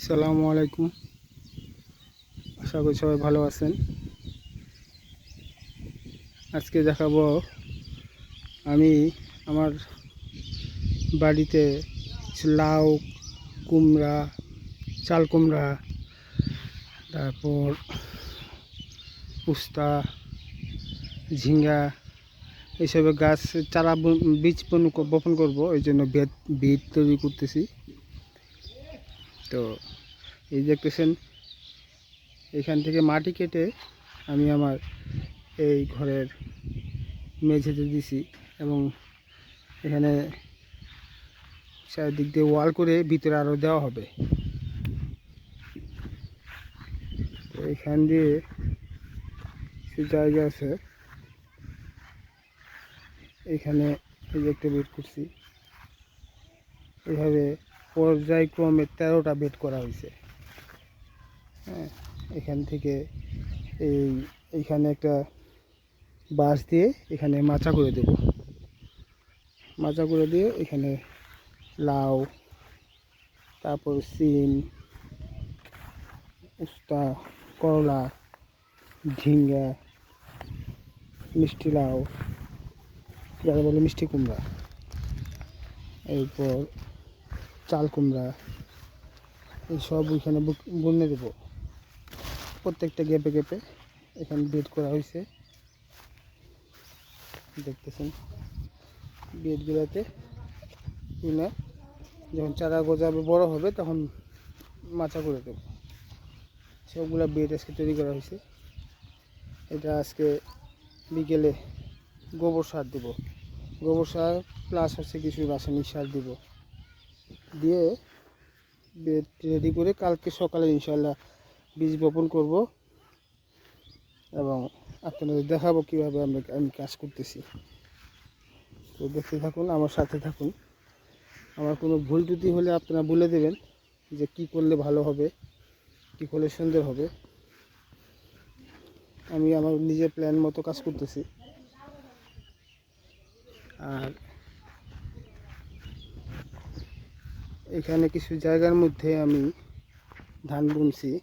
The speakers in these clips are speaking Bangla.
আসসালামু আলাইকুম। আশা করি সবাই ভালো আছেন। আজকে দেখাবো, আমি আমার বাড়িতে লাউ, কুমড়া, চাল কুমড়া, তারপর উস্তা ঝিঙ্গা এইসবের গাছ, চারা বীজ বপন করব এই জন্য বেদ বীজ তৈরি করতেছি। তো এই দেখতেছেন, এখান থেকে মাটি কেটে আমি আমার এই ঘরের মেঝেতে দিছি এবং এখানে চারিদিক দিয়ে ওয়াল করে ভিতরে আরও দেওয়া হবে। এখান দিয়ে কিছু জায়গা আছে। এখানে এই যে একটা করছি। এইভাবে পর্যায়ক্রমে তেরোটা বেড করা হয়েছে। হ্যাঁ এখান থেকে এই এইখানে একটা বাঁশ দিয়ে এখানে মাচা করে দেব। মাচা করে দিয়ে এখানে লাউ, তারপর সিম, উস্তা, করলা, ঝিঙ্গা, মিষ্টি লাউ যারা বলে মিষ্টি কুমড়া। এরপর চাল কুমড়া এইসব ওইখানে বুক- বুনে দেব। প্রত্যেকটা গেপে গেপে এখানে বেড করা হয়েছে দেখতেছেন, বেডগুলোতে বুনে যখন চারা গজাবে বড় হবে তখন মাচা করে দেব। সবগুলো বেড আজকে তৈরি করা হয়েছে এটা আজকে বিকেলে গোবর সার দেব। গোবর সার প্লাস হচ্ছে কিছু রাসায়নিক সার দেব। দিয়ে বেড রেডি করে কালকে সকালে ইনশাল্লাহ বীজ বপন করব এবং আপনাদের দেখাবো কীভাবে আমরা আমি কাজ করতেছি। তো দেখতে থাকুন, আমার সাথে থাকুন। আমার কোনো ভুল ত্রুটি হলে আপনারা বলে দেবেন যে কি করলে ভালো হবে, কী করলে সুন্দর হবে। আমি আমার নিজের প্ল্যান মতো কাজ করতেছি। আর এখানে কিছু জায়গার মধ্যে আমি ধান বুনছি।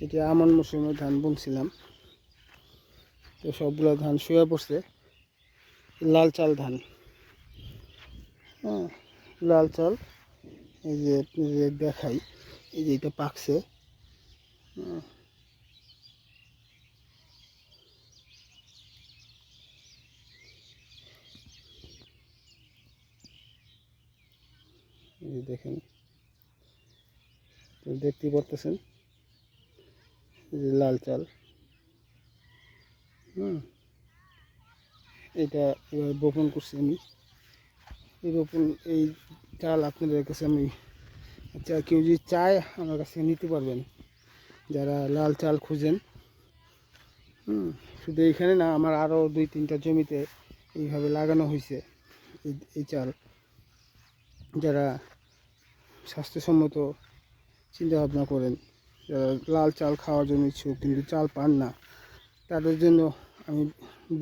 এটা আমন মৌসুমে ধান বুনছিলাম। তো সবগুলো ধান শুয়ে পড়ছে। লাল চাল ধান। হ্যাঁ লাল চাল। এই যে দেখাই। এই যে এটা পাকছে। হ্যাঁ। এই দেখেন। দেখতেই পারতেছেন? এই যে লাল চাল। হুম। এটা এবার বপন করছি আমি। এই বপন, এই চাল আপনাদের কাছে আমি আচ্ছা কেউ যদি চায় আমার কাছ নিতে পারবেন। যারা লাল চাল খুঁজেন। হুম, শুধু এইখানে না, আমার আরও দুই তিনটা জমিতে এইভাবে লাগানো হয়েছে এই চাল। যারা স্বাস্থ্যসম্মত চিন্তাভাবনা করেন। যারা লাল চাল খাওয়ার জন্য ইচ্ছুক কিন্তু চাল পান না, তাদের জন্য আমি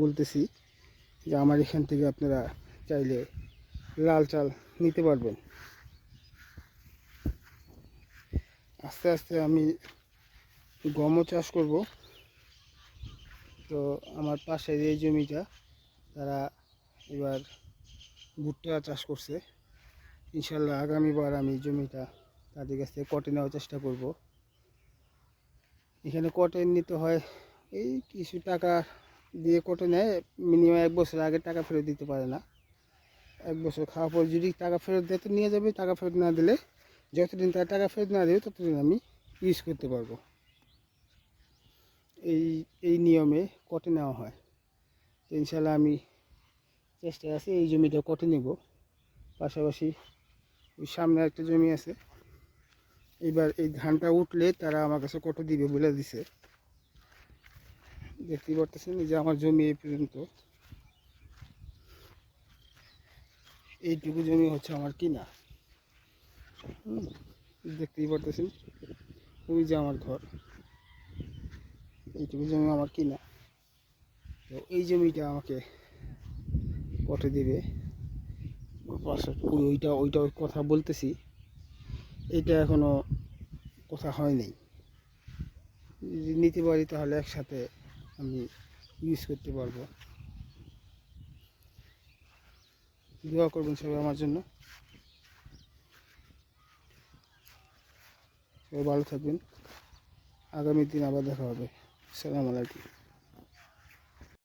বলতেছি যে আমার এখান থেকে আপনারা চাইলে লাল চাল নিতে পারবেন। আস্তে আস্তে আমি গমও চাষ করব। তো আমার পাশে এই জমিটা, তারা এবার ভুট্টা চাষ করছে। ইনশাল্লাহ আগামীবার আমি জমিটা তাদের কাছ থেকে কটে নেওয়ার চেষ্টা করব। এখানে কটে নিতে হয়, এই কিছু টাকা দিয়ে কটে নেয়, মিনিমাম এক বছর আগে টাকা ফেরত দিতে পারে না। এক বছর খাওয়ার পর যদি টাকা ফেরত দেয়, তো নিয়ে যাবে, টাকা ফেরত না দিলে যতদিন তার টাকা ফেরত না দেবে, ততদিন আমি ইউজ করতে পারব। এই এই নিয়মে কটে নেওয়া হয়। তো ইনশাল্লাহ আমি চেষ্টায় আছি এই জমিটা কটে নেব। পাশাপাশি ওই সামনে একটা জমি আছে। এবার এই ধানটা উঠলে তারা আমার কাছে কত দিবে বলে দিছে। দেখতেই পারতেছেন যে আমার জমি এই পর্যন্ত। এইটুকু জমি হচ্ছে আমার কিনা দেখতেই পারতেছেন ওই যে আমার ঘর। এইটুকু জমি আমার কিনা তো এই জমিটা আমাকে কটে দিবে? ওই- ওইটা ওইটা কথা বলতেছি। এটা এখনও কথা হয়নি। যদি নিতে পারি তাহলে একসাথে আমি ইউজ করতে পারব। দোয়া করবেন সবাই আমার জন্য। সবাই ভালো থাকবেন। আগামী দিন আবার দেখা হবে। আসসালামু আলাইকুম।